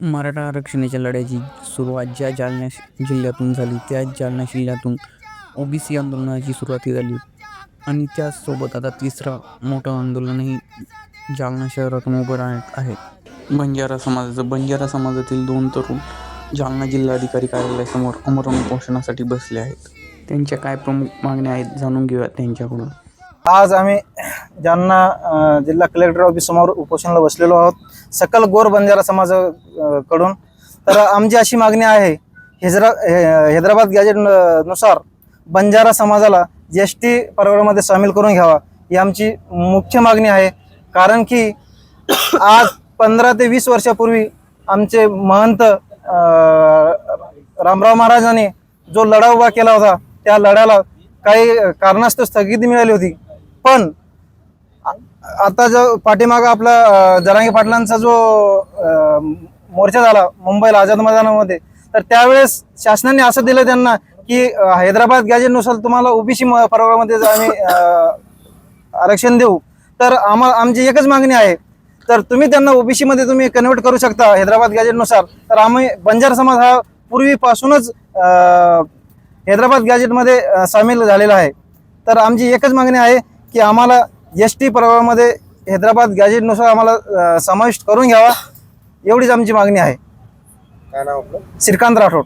मराठा आरक्षणाच्या लढ्याची सुरुवात ज्या जालना जिल्ह्यातून झाली त्याच जालना जिल्ह्यातून ओ बी सी आंदोलनाची सुरुवात झाली. आणि त्याचसोबत आता तिसरा मोठं आंदोलनही जालना शहरातून उभं राहत आहे. बंजारा समाजाचं बंजारा समाजातील दोन तरुण जालना जिल्हाधिकारी कार्यालयासमोर अमरण उपोषणासाठी बसले आहेत. त्यांच्या काय प्रमुख मागण्या आहेत जाणून घेऊया त्यांच्याकडून. आज आम्ही ज्यांना जिल्हा कलेक्टर ऑफिस समोर उपोषणाला बसलेलो आहोत. सकल गोर बंजारा समाजाकडून तर आमची अशी मागणी आहे हैदरा हे- हैदराबाद गॅजेटनुसार बंजारा समाजाला जी एस टी प्रवर्गामध्ये सामील करून घ्यावा ही आमची मुख्य मागणी आहे. कारण की आज पंधरा ते वीस वर्षापूर्वी आमचे महंत रामराव महाराजांनी जो लढा उभा केला होता त्या लढ्याला काही कारणास्तव स्थगिती मिळाली होती. पण आता जो पाठीमागं आपला जरांगी पाटलांचा जो मोर्चा झाला मुंबईला आझाद मैदानामध्ये तर त्यावेळेस शासनाने असं दिलं त्यांना की हैदराबाद गॅजेटनुसार तुम्हाला ओबीसी प्रवर्गामध्ये जर आम्ही आरक्षण देऊ तर आम्हाला आमची एकच मागणी आहे. तर तुम्ही त्यांना ओबीसी मध्ये तुम्ही कन्व्हर्ट करू शकता हैदराबाद गॅजेटनुसार तर आम्ही बंजार समाज हा पूर्वीपासूनच हैदराबाद गॅजेटमध्ये सामील झालेला आहे. तर आमची एकच मागणी आहे की आम्हाला एस टी प्रभावामध्ये हैदराबाद गॅजेटनुसार आम्हाला समाविष्ट करून घ्यावा एवढीच आमची मागणी आहे. काय नाव आपलं? श्रीकांत राठोड.